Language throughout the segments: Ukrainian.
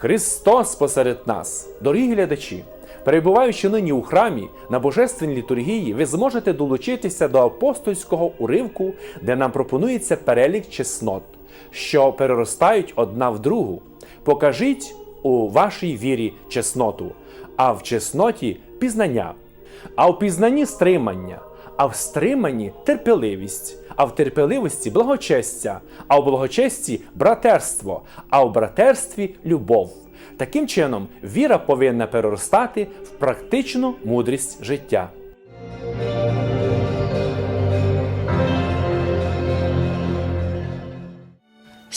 Христос посеред нас, дорогі глядачі. Перебуваючи нині у храмі на божественній літургії, ви зможете долучитися до апостольського уривку, де нам пропонується перелік чеснот, що переростають одна в другу. Покажіть у вашій вірі чесноту, а в чесноті пізнання, а в пізнанні стримання, а в стриманні терпеливість, а в терпеливості благочестя, а в благочесті братерство, а в братерстві любов. Таким чином, віра повинна переростати в практичну мудрість життя.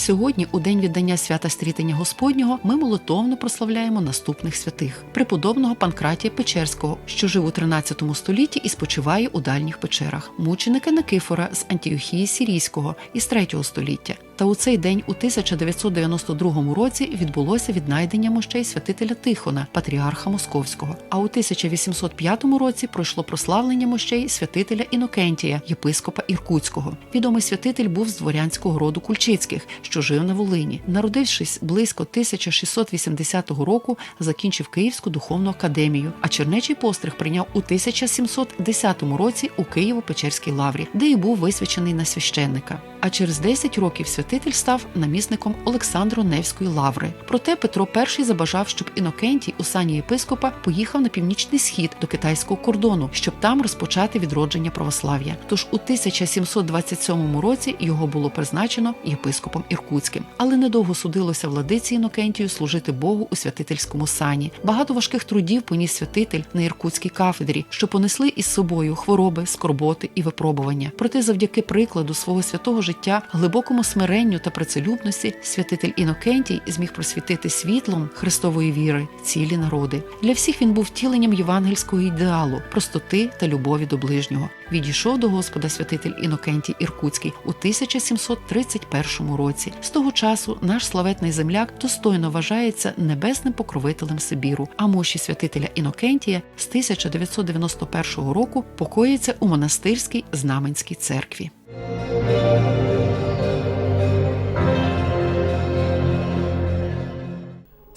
Сьогодні, у день віддання свята стрітення Господнього, ми молитовно прославляємо наступних святих: преподобного Панкратія Печерського, що жив у 13 столітті і спочиває у дальніх печерах, мученика Никифора з Антіохії Сірійського із 3 століття. Та у цей день, у 1992 році, відбулося віднайдення мощей святителя Тихона, патріарха Московського. А у 1805 році пройшло прославлення мощей святителя Інокентія, єпископа Іркутського. Відомий святитель був з дворянського роду Кульчицьких, що жив на Волині. Народившись близько 1680 року, закінчив Київську духовну академію. А чернечий постриг прийняв у 1710 році у Києво-Печерській лаврі, де і був висвячений на священника. А через 10 років святитель став намісником Олександру Невської лаври. Проте Петро І забажав, щоб Інокентій у сані єпископа поїхав на північний схід до китайського кордону, щоб там розпочати відродження православ'я. Тож у 1727 році його було призначено єпископом Іркутським. Але недовго судилося владиці Інокентію служити Богу у святительському сані. Багато важких трудів поніс святитель на Іркутській кафедрі, що понесли із собою хвороби, скорботи і випробування. Проте, завдяки прикладу свого святого життя, глибокому смиренню та працелюбності, святитель Інокентій зміг просвітити світлом Христової віри цілі народи. Для всіх він був втіленням євангельського ідеалу, простоти та любові до ближнього. Відійшов до Господа святитель Інокентій Іркутський у 1731 році. З того часу наш славетний земляк достойно вважається небесним покровителем Сибіру. А мощі святителя Інокентія з 1991 року покоїться у монастирській знаменській церкві.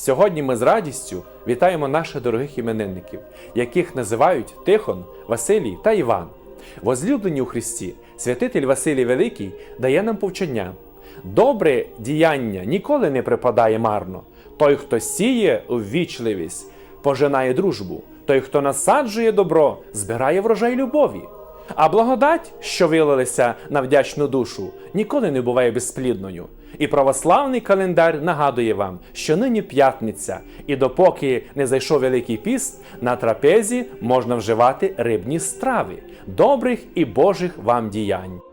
Сьогодні ми з радістю вітаємо наших дорогих іменинників, яких називають Тихон, Василій та Іван. Возлюблені у Христі, святитель Василій Великий дає нам повчання. Добре діяння ніколи не припадає марно. Той, хто сіє ввічливість, пожинає дружбу. Той, хто насаджує добро, збирає врожай любові. А благодать, що вилилася на вдячну душу, ніколи не буває безплідною. І православний календар нагадує вам, що нині п'ятниця, і допоки не зайшов Великий піст, на трапезі можна вживати рибні страви, добрих і божих вам діянь.